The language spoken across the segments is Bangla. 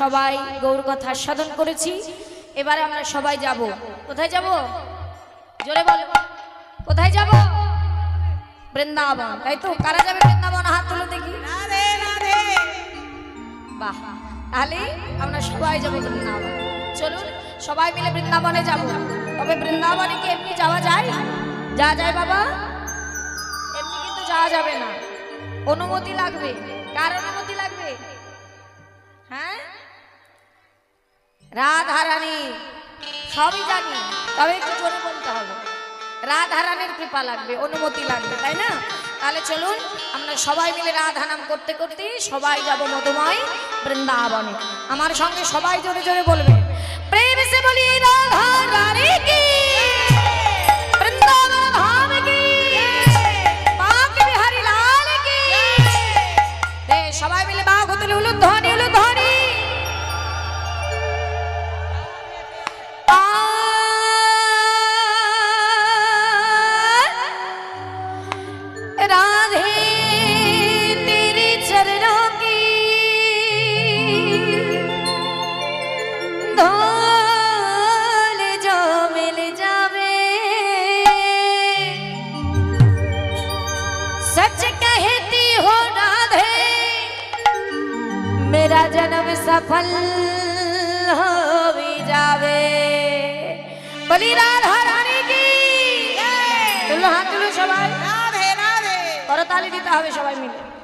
সবাই গৌর কথা সাধন করেছি। এবারে আমরা সবাই যাব। কোথায় যাব? জোরে বল। কোথায় যাব? বৃন্দাবন। তাই তো কারা যাবে বৃন্দাবন? হাত তুলে দেখি। বাহ তাহলে আমরা সবাই যাব বৃন্দাবন। চলুন সবাই মিলে বৃন্দাবনে যাব। তবে বৃন্দাবনে কি এমনি যাওয়া যায়? যা যায় বাবা? এমনি কিন্তু যাওয়া যাবে না। অনুমতি লাগবে। কার অনুমতি রাধারানী, সবই জানি, তবে একটু জোরে বলতে হবে। রাধারানীর কৃপা লাগবে, অনুমতি লাগবে, তাই না? তাহলে চলুন, আমরা সবাই মিলে রাধা নাম করতে করতে সবাই যাব মধুময় বৃন্দাবনে। আমার সঙ্গে সবাই জোরে জোরে বলবে। প্রেম সে বলি রাধা सच कहती हो राधे मेरा जन्म सफल हो भी जावे। बलि राधा रानी की तुलो हाथ तुलो सबाई राधे राधे। और ताली दीता हवे सबाई मिले।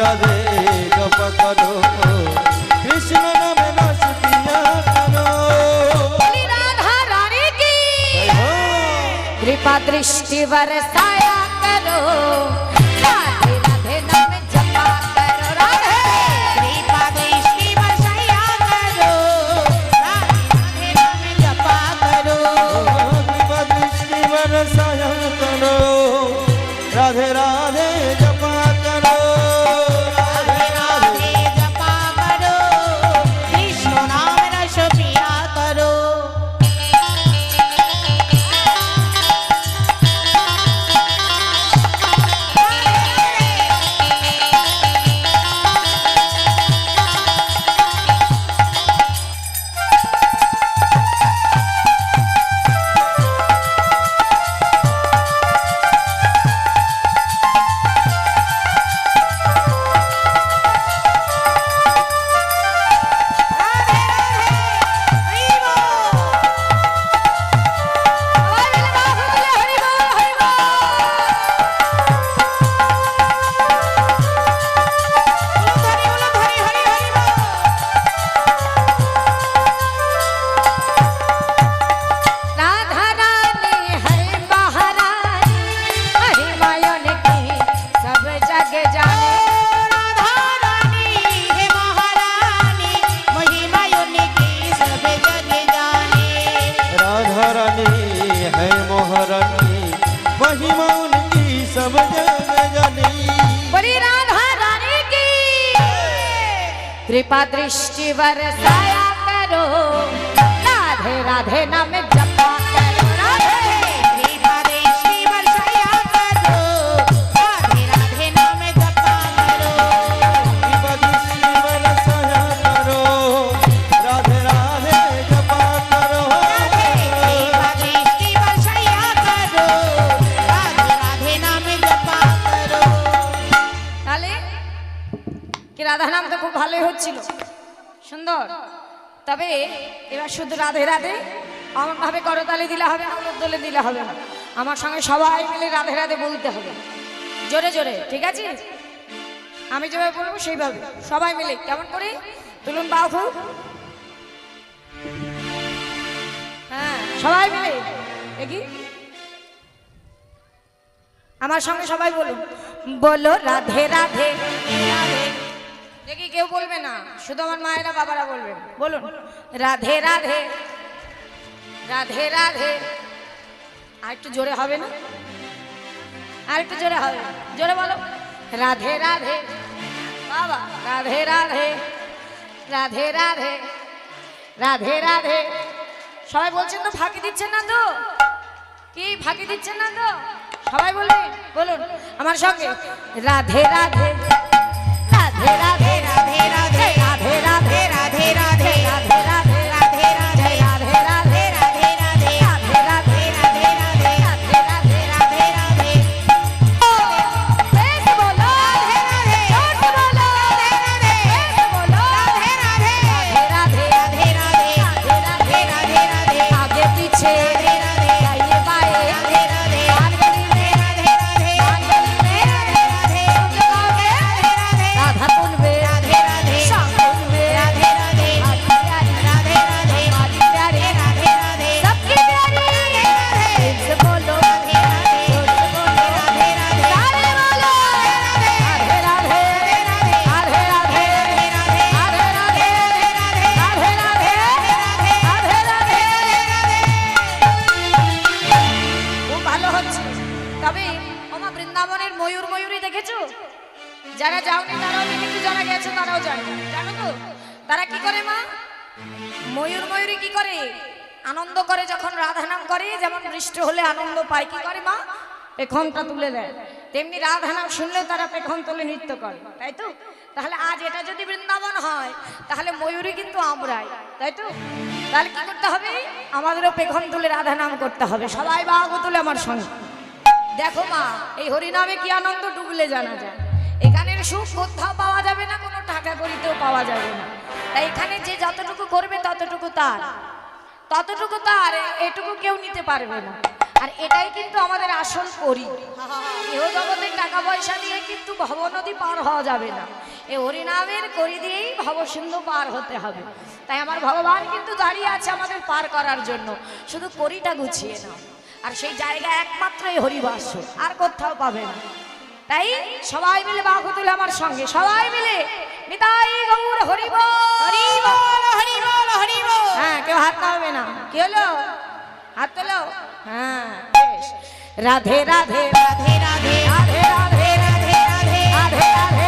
রাধে রাধে জপ করো। কৃষ্ণ নামে নাচতিয়া করো। রাধা রানী কি? কৃপা দৃষ্টি বরসায়া मोहरानी मौन की सब राधा रानी की। कृपा दृष्टि बरसाया करो। राधे राधे नाम जपा। রাধা নাম তো খুব ভালোই হচ্ছিল। সুন্দর। তবে এবার শুধু রাধে রাধে। আমার ভাবে করতালি দিলে হবে উলুর দোলে দিলে হবে না। আমার সঙ্গে সবাই মিলে রাধে রাধে বলতে হবে। জোরে জোরে, ঠিক আছে? আমি যেভাবে বলব সেইভাবে। সবাই মিলে, কেমন করে? তুলুন বাহু। হ্যাঁ সবাই মিলে। দেখি। আমার সঙ্গে সবাই বলুন। বলো রাধে রাধে। দেখি কেউ বলবে না, শুধু আমার মায়েরা বাবারা বলবেন বলুন। রাধে রাধে। রাধে রাধে। আর একটু জোরে হবে না? আর একটু জোরে হবে। জোরে বলো। রাধে রাধে। বাবা। রাধে রাধে। রাধে রাধে। রাধে রাধে। সবাই বলছেন তো ফাঁকি দিচ্ছেন না তো? কি ফাঁকি দিচ্ছেন না তো? সবাই বলবেন বলুন। আমার সঙ্গে। রাধে রাধে। Era de ময়ূর ময়ূরী দেখেছ? যারা যাওনি তারাও দেখেছ, যারা গেছে তারাও জানে। জানো তো? তারা কি করে মা? ময়ূর ময়ূরী কি করে? আনন্দ করে যখন রাধা নাম করে, যেমন বৃষ্টি হলে আনন্দ পায়, কি করে মা? পেখনটা তুলে দেয়। তেমনি রাধা নাম শুনলেও তারা পেখন তুলে নৃত্য করে, তাই তো? তাহলে আজ এটা যদি বৃন্দাবন হয়, তাহলে ময়ূরী কিন্তু আমরাই, তাই তো? তাহলে কি করতে হবে? আমাদেরও পেখন তুলে রাধা নাম করতে হবে। সবাই বাহু তুলে আমার সঙ্গে। দেখো মা, এই হরিনামে কি আনন্দ ডুবলে জানা যায়? এখানের সুখ কোথাও পাওয়া যাবে না, কোনো টাকা করিতেও পাওয়া যাবে না। তাই এখানে যে যতটুকু করবে, ততটুকু তার। ততটুকু তার, এটুকু কেউ নিতে পারবে না। আর এটাই কিন্তু আমাদের আসল করি। এও জগতের টাকা পয়সা দিয়ে কিন্তু ভব নদী পার হওয়া যাবে না। এই হরিনামের করি দিয়েই ভবসিন্ধু পার হতে হবে। তাই আমার ভগবান কিন্তু দাঁড়িয়ে আছে আমাদের পার করার জন্য। শুধু করিটা গুছিয়ে নাও। আর সেই জায়গা একমাত্রই হরিবাস। আর কোথাও পাবে না। তাই সবাই মিলে বাহু তুলে আমার সঙ্গে। সবাই মিলে নিতাই রাধে রাধে রাধে রাধে রাধে হ্যাঁ কেউ হাত রাধে না। রাধে রাধে হাত রাধে হ্যাঁ রাধে। রাধে রাধে রাধে রাধে রাধে রাধে। রাধে রাধে।